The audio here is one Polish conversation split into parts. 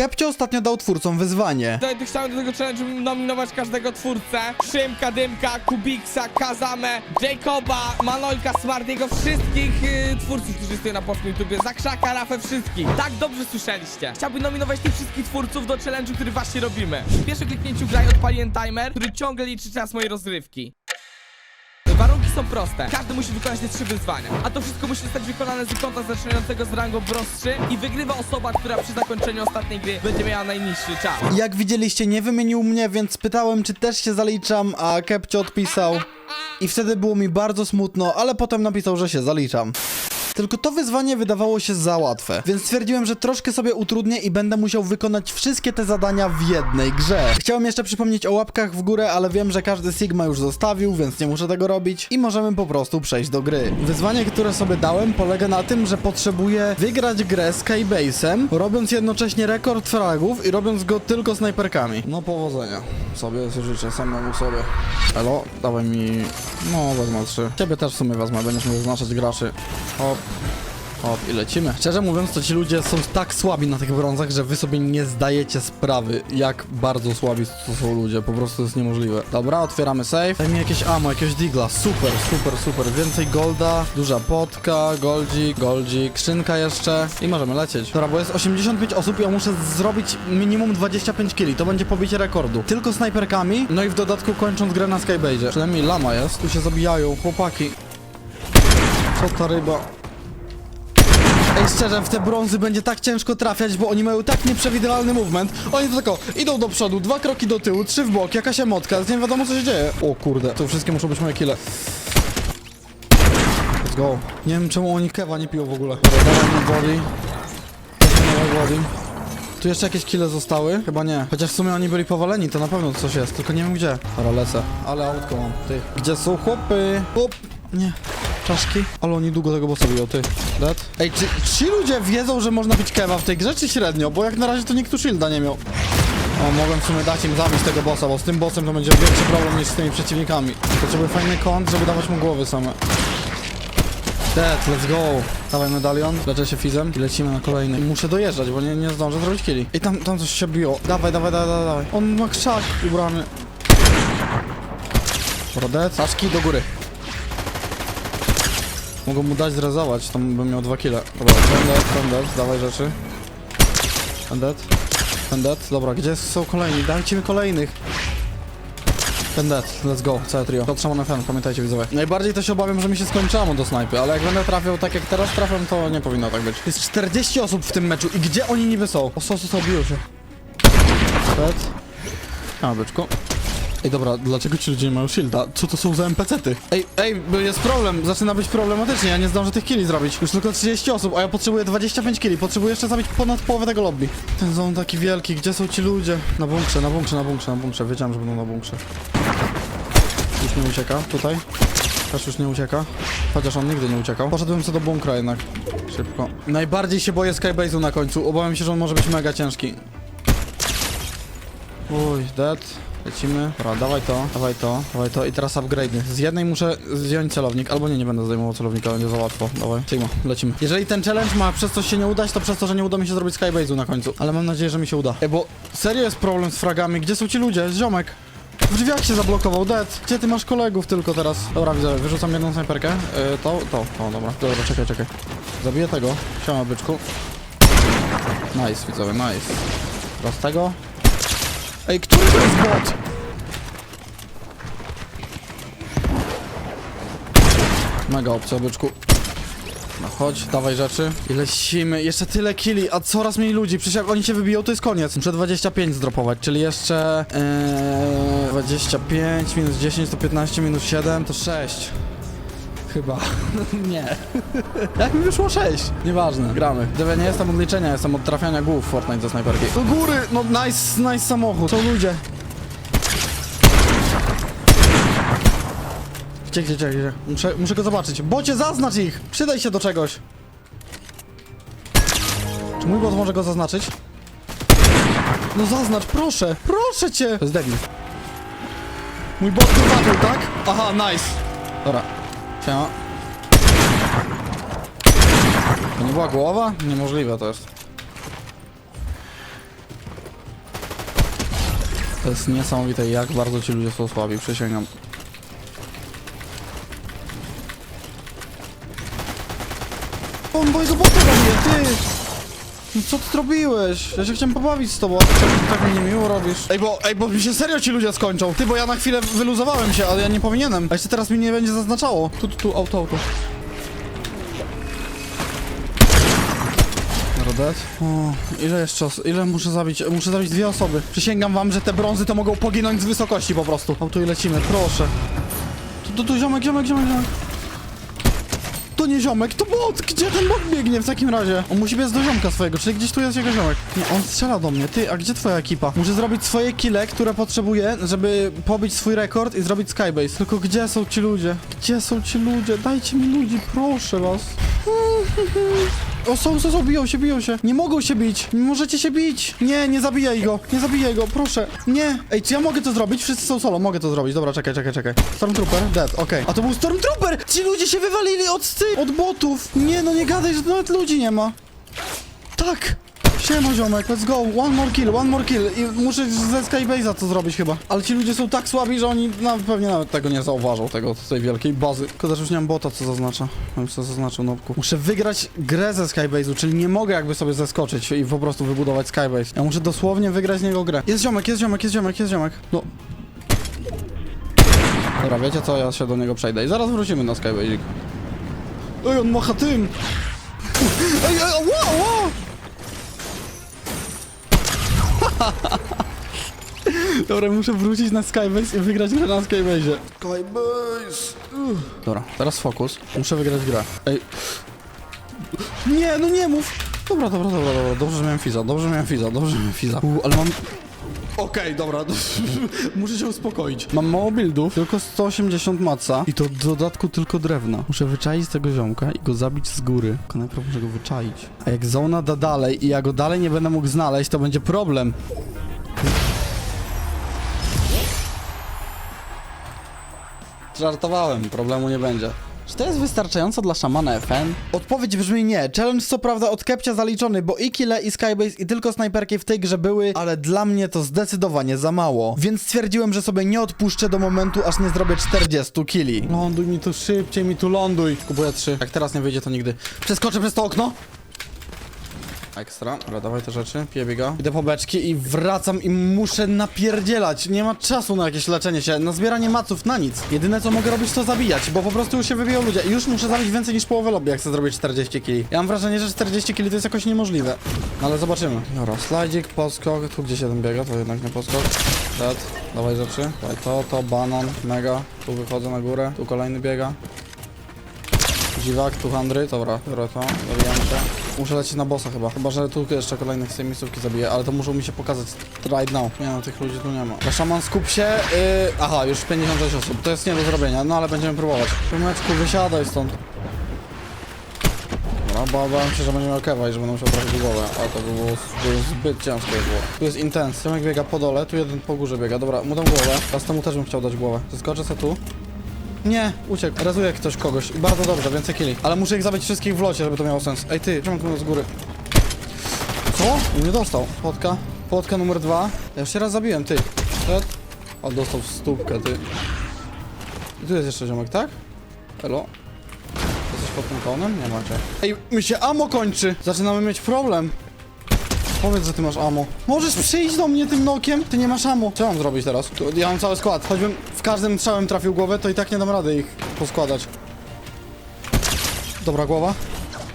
Kepcio ostatnio dał twórcom wyzwanie. Tutaj tu chciałem do tego challenge nominować każdego twórcę. Szymka, Dymka, Kubiksa, Kazamę, Jacoba, Manojka, Smartiego, wszystkich y, twórców, którzy stoją na polskim YouTubie. Zakrzaka, Rafę, wszystkich. Tak dobrze słyszeliście. Chciałbym nominować tych wszystkich twórców do challenge'u, który właśnie robimy. W pierwszym kliknięciu graj odpaliłem timer, który ciągle liczy czas mojej rozrywki. Warunki są proste. Każdy musi wykonać te trzy wyzwania. A to wszystko musi zostać wykonane z konta zaczynającego z rangą Bronze 3 i wygrywa osoba, która przy zakończeniu ostatniej gry będzie miała najniższy czas. Jak widzieliście, nie wymienił mnie, więc pytałem, czy też się zaliczam, a Kepcio odpisał. I wtedy było mi bardzo smutno, ale potem napisał, że się zaliczam. Tylko to wyzwanie wydawało się za łatwe, więc stwierdziłem, że troszkę sobie utrudnię i będę musiał wykonać wszystkie te zadania w jednej grze. Chciałem jeszcze przypomnieć o łapkach w górę, ale wiem, że każdy Sigma już zostawił, więc nie muszę tego robić i możemy po prostu przejść do gry. Wyzwanie, które sobie dałem, polega na tym, że potrzebuję wygrać grę Skybase'em, robiąc jednocześnie rekord fragów i robiąc go tylko snajperkami. No powodzenia. Sobie życzę samemu sobie. Elo, dawaj mi... No, wezmę trzy. Ciebie też w sumie wezmę, będziesz mógł zaznaczać graczy. Hop. Hop, i lecimy. Szczerze mówiąc, to ci ludzie są tak słabi na tych brązach, że wy sobie nie zdajecie sprawy, jak bardzo słabi to są ludzie. Po prostu jest niemożliwe. Dobra, otwieramy safe. Daj mi jakieś ammo, jakiegoś digla. Super, super, super. Więcej golda, duża potka, goldzik, goldzik, skrzynka jeszcze i możemy lecieć. Dobra, bo jest 85 osób i ja muszę zrobić minimum 25 killi. To będzie pobicie rekordu. Tylko snajperkami, no i w dodatku kończąc grę na Skybase. Przynajmniej lama jest. Tu się zabijają, chłopaki. Co ta ryba? Ej, szczerze, w te brązy będzie tak ciężko trafiać, bo oni mają tak nieprzewidywalny movement. Oni to tylko idą do przodu, dwa kroki do tyłu, trzy w bok, jakaś emotka, nie wiadomo co się dzieje. O kurde, to wszystkie muszą być moje kile. Let's go. Nie wiem czemu oni kewa nie piją w ogóle. Body. Body. Tu jeszcze jakieś kile zostały? Chyba nie. Chociaż w sumie oni byli powaleni, to na pewno coś jest, tylko nie wiem gdzie. Dobra, lecę. Ale autko mam, ty. Gdzie są chłopy? Up. Nie. Czaszki? Ale oni długo tego bossa biją, ty. Dead? Ej, czy ci ludzie wiedzą, że można być kewa w tej grze, czy średnio? Bo jak na razie to nikt tu shielda nie miał. O, mogłem w sumie dać im zabić tego bossa, bo z tym bossem to będzie większy problem niż z tymi przeciwnikami. Potrzebuję fajny kąt, żeby dawać mu głowy same. Dead, let's go. Dawaj medalion, leczę się fizem i lecimy na kolejny. I muszę dojeżdżać, bo nie, nie zdążę zrobić killi. I tam, tam coś się biło. Dawaj, dawaj, dawaj, dawaj. On ma krzak ubrany. Dead. Czaszki do góry. Mogą mu dać zrezować, to bym miał dwa kile. Dobra, ten dead, ten dead, dawaj rzeczy. Ten dead, ten dead. Dobra, gdzie są kolejni? Dajcie mi kolejnych. Ten dead, let's go, całe trio. To trzeba na fan, pamiętajcie widzowie. Najbardziej to się obawiam, że mi się skończy ammo do snajpy, ale jak będę trafiał tak jak teraz trafiam, to nie powinno tak być. Jest 40 osób w tym meczu i gdzie oni niby są? O, sosy są, biją się. Dead. A, byczku. Ej, dobra, dlaczego ci ludzie nie mają shielda? Co to są za NPC-ty? Ej, ej, jest problem, zaczyna być problematycznie, ja nie zdążę tych killi zrobić. Już tylko 30 osób, a ja potrzebuję 25 killi, potrzebuję jeszcze zabić ponad połowę tego lobby. Ten zon taki wielki, gdzie są ci ludzie? Na bunkrze, na bunkrze, na bunkrze, na bunkrze, wiedziałem, że będą na bunkrze. Już nie ucieka, tutaj. Też już nie ucieka. Chociaż on nigdy nie uciekał. Poszedłem co do bunkra jednak. Szybko. Najbardziej się boję Skybase'u na końcu, obawiam się, że on może być mega ciężki. Uj, dead. Lecimy. Dobra, dawaj to, dawaj to, dawaj to i teraz upgrade'y. Z jednej muszę zdjąć celownik, albo nie, nie będę zdejmował celownika, będzie za łatwo. Dawaj, Sigma, lecimy. Jeżeli ten challenge ma przez coś się nie udać, to przez to, że nie uda mi się zrobić skybase'u na końcu. Ale mam nadzieję, że mi się uda. Ej, bo serio jest problem z fragami. Gdzie są ci ludzie? Ziomek. W drzwiach się zablokował, Dead. Gdzie ty masz kolegów tylko teraz? Dobra, widzę, wyrzucam jedną snajperkę. Yy, to, to, o dobra. Dobra, czekaj, czekaj. Zabiję tego. Siema, byczku. Nice, widzowie, nice. Teraz tego. Ej, który to jest bot? Mega opcja, byczku. No chodź, dawaj rzeczy. I lecimy. Jeszcze tyle killi, a coraz mniej ludzi. Przecież jak oni się wybiją, to jest koniec. Muszę 25 zdropować, czyli jeszcze... Ee, 25 minus 10 to 15 minus 7 to 6. Chyba. nie. Jak mi wyszło 6? Nieważne, gramy. Gdyby nie jestem od liczenia, jestem od trafiania głów w Fortnite ze snajperki. Do góry! No nice, nice samochód. Są ludzie. Gdzie, gdzie, gdzie, gdzie? Muszę, muszę go zobaczyć. Bocie, zaznacz ich! Przydaj się do czegoś. Czy mój bot może go zaznaczyć? No zaznacz, proszę! Proszę cię! To jest debil. Mój bot go tak? Aha, nice. Dobra. Siema. To nie była głowa? Niemożliwe to jest. To jest niesamowite, jak bardzo ci ludzie są słabi, przysięgam. No co ty zrobiłeś? Ja się chciałem pobawić z tobą, a ty tak- tak mi niemiło robisz. Ej, bo, ej, bo mi się serio ci ludzie skończą. Ty, bo ja na chwilę wyluzowałem się, ale ja nie powinienem. A jeszcze teraz mi nie będzie zaznaczało. Tu, tu, tu, auto, auto. Rodet? O, ile jeszcze os- ile muszę zabić? Muszę zabić dwie osoby. Przysięgam wam, że te brązy to mogą poginąć z wysokości po prostu. Auto i lecimy, proszę. Tu, tu, tu, ziomek, ziomek, ziomek, ziomek. To nie ziomek, to bot! Gdzie ten bot biegnie w takim razie? On musi biec do ziomka swojego, czyli gdzieś tu jest jego ziomek. Nie, on strzela do mnie. Ty, a gdzie twoja ekipa? Muszę zrobić swoje kile, które potrzebuję, żeby pobić swój rekord i zrobić skybase. Tylko gdzie są ci ludzie? Gdzie są ci ludzie? Dajcie mi ludzi, proszę was. O, są, są, są, biją się, biją się. Nie mogą się bić. Nie możecie się bić. Nie, nie zabijaj go. Nie zabijaj go, proszę. Nie. Ej, czy ja mogę to zrobić? Wszyscy są solo, mogę to zrobić. Dobra, czekaj, czekaj, czekaj. Stormtrooper, dead, okej. A to był Stormtrooper! Ci ludzie się wywalili od sty, od botów. Nie, no nie gadaj, że nawet ludzi nie ma. Tak. Siema ziomek, let's go, one more kill, one more kill i muszę ze Skybase'a to zrobić chyba. Ale ci ludzie są tak słabi, że oni no, pewnie nawet tego nie zauważą, tego tej wielkiej bazy. Tylko że już nie mam bota, co zaznacza. Mam co zaznaczył nopku. Muszę wygrać grę ze Skybase'u, czyli nie mogę jakby sobie zeskoczyć i po prostu wybudować Skybase. Ja muszę dosłownie wygrać z niego grę. Jest ziomek, jest ziomek, jest ziomek, jest ziomek. No. Dobra, wiecie co, ja się do niego przejdę i zaraz wrócimy na Skybase. Ej, on macha tym! Ej, ej, wow, wow! Dobra, muszę wrócić na Skybase i wygrać grę na Skybase. Skybase! Dobra, teraz fokus. Muszę wygrać grę. Ej. Nie, no nie mów! Dobra, dobra, dobra, dobra. Dobrze, że miałem Fiza, dobrze, że miałem Fiza, dobrze, że miałem Fiza. U, ale mam... Okej, dobra, muszę się uspokoić. Mam mało buildów, tylko 180 maca i to w dodatku tylko drewna. Muszę wyczaić tego ziomka i go zabić z góry. Tylko najpierw muszę go wyczaić. A jak zona da dalej i ja go dalej nie będę mógł znaleźć, to będzie problem. Żartowałem, problemu nie będzie. Czy to jest wystarczająco dla szamana FN? Odpowiedź brzmi nie. Challenge co prawda od Kepcia zaliczony, bo i kille, i skybase, i tylko snajperki w tej grze były, ale dla mnie to zdecydowanie za mało. Więc stwierdziłem, że sobie nie odpuszczę do momentu, aż nie zrobię 40 killi. Ląduj mi tu szybciej, mi tu ląduj. Kupuję 3. Jak teraz nie wyjdzie, to nigdy. Przeskoczę przez to okno. Ekstra, dobra, dawaj te rzeczy, piję biega. Idę po beczki i wracam i muszę napierdzielać. Nie ma czasu na jakieś leczenie się, na zbieranie maców, na nic. Jedyne co mogę robić to zabijać, bo po prostu już się wybiją ludzie. I już muszę zabić więcej niż połowę lobby, jak chcę zrobić 40 kili. Ja mam wrażenie, że 40 kili to jest jakoś niemożliwe. No ale zobaczymy. Dobra, slajdzik, podskok, tu gdzieś jeden biega, to jednak nie podskok. Dead, dawaj rzeczy. Dawaj to, to, banan, mega. Tu wychodzę na górę, tu kolejny biega. Dziwak, tu handry, dobra, biorę to, zabijam się. Muszę lecieć na bossa chyba, chyba że tu jeszcze kolejnych z tej miejscówki zabiję, ale to muszą mi się pokazać right now. Nie no, tych ludzi tu nie ma. Dobra, Szaman, skup się, yy... aha, już 56 osób, to jest nie do zrobienia, no ale będziemy próbować. Szumeczku, wysiadaj stąd. Dobra, ba bałem się, że będzie miał kewa i że będę musiał trafić głowę, ale to by było, zbyt ciężkie było. Tu jest intens, Tomek biega po dole, tu jeden po górze biega, dobra, mu dam głowę, teraz temu też bym chciał dać głowę. Zeskoczę se tu. Nie, uciekł. Razuje ktoś kogoś. Bardzo dobrze, więcej killi. Ale muszę ich zabić wszystkich w locie, żeby to miało sens. Ej ty, czemu z góry? Co? Nie dostał. Płotka. Płotka numer dwa. Ja już się raz zabiłem, ty. Przed. O, dostał w stópkę, ty. I tu jest jeszcze ziomek, tak? Elo? Jesteś pod tym konem? Nie macie. Ej, mi się amo kończy! Zaczynamy mieć problem. Powiedz, że ty masz amo. Możesz przyjść do mnie tym nokiem? Ty nie masz amo. Co mam zrobić teraz? Tu, ja mam cały skład. Choćbym w każdym strzałem trafił głowę, to i tak nie dam rady ich poskładać. Dobra, głowa.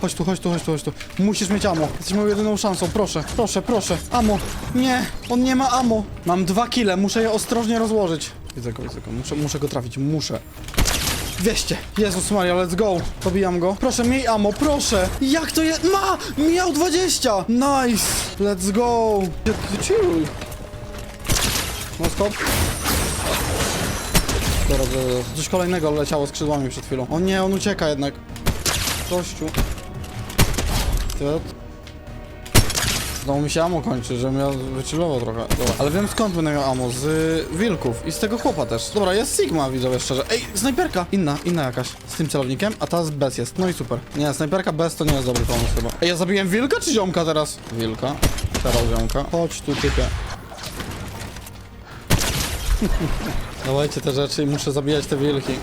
Chodź tu, chodź tu, chodź tu, chodź tu. Musisz mieć amo. Jesteś moją jedyną szansą. Proszę, proszę, proszę. Amo. Nie, on nie ma amo. Mam dwa kile, muszę je ostrożnie rozłożyć. Widzę go, widzę go. Muszę, muszę go trafić, muszę. 200. Jezus Maria, let's go. Pobijam go. Proszę, miej amo, proszę. Jak to jest? Ma! Miał 20! Nice! Let's go. Chill. No stop. Dobra, dobra, dobra. coś kolejnego leciało skrzydłami przed chwilą. O nie, on ucieka jednak. Kościół. Tyt. Znowu mi się amo kończy, żebym ja wychillował trochę. Dobra, ale wiem skąd będę miał amo, z y, wilków i z tego chłopa też. Dobra, jest Sigma, widzowie, szczerze. Ej, snajperka! Inna, inna jakaś. Z tym celownikiem, a ta z bez jest. No i super. Nie, snajperka bez to nie jest dobry pomysł chyba. Ej, ja zabiłem wilka czy ziomka teraz? Wilka. Teraz ziomka. Chodź tu, typie. Dawajcie te rzeczy i muszę zabijać te wilki.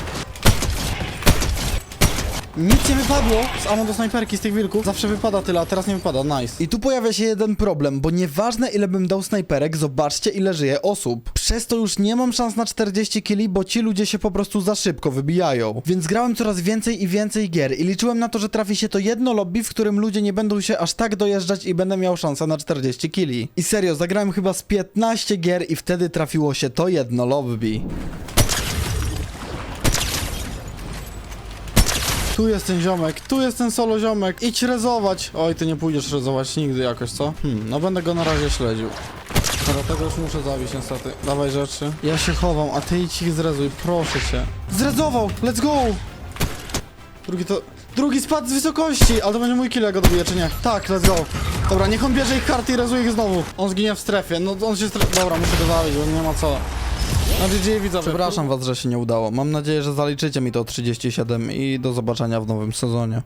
Nic nie wypadło z ammo do snajperki z tych wilków. Zawsze wypada tyle, a teraz nie wypada. Nice. I tu pojawia się jeden problem, bo nieważne ile bym dał snajperek, zobaczcie ile żyje osób. Przez to już nie mam szans na 40 kili, bo ci ludzie się po prostu za szybko wybijają. Więc grałem coraz więcej i więcej gier i liczyłem na to, że trafi się to jedno lobby, w którym ludzie nie będą się aż tak dojeżdżać i będę miał szansę na 40 kili. I serio, zagrałem chyba z 15 gier i wtedy trafiło się to jedno lobby. Tu jest ten ziomek, tu jest ten solo ziomek. Idź rezować. Oj, ty nie pójdziesz rezować nigdy jakoś, co? Hmm, no będę go na razie śledził. Dobra, tego już muszę zabić niestety. Dawaj rzeczy. Ja się chowam, a ty idź ich zrezuj, proszę cię. Zrezował! Let's go! Drugi to... Drugi spadł z wysokości! Ale to będzie mój kill, jak go dobiję, czy nie? Tak, let's go. Dobra, niech on bierze ich karty i rezuje ich znowu. On zginie w strefie. No, on się stre... Dobra, muszę go zabić, bo nie ma co. No widzowie. Przepraszam was, że się nie udało. Mam nadzieję, że zaliczycie mi to 37 i do zobaczenia w nowym sezonie.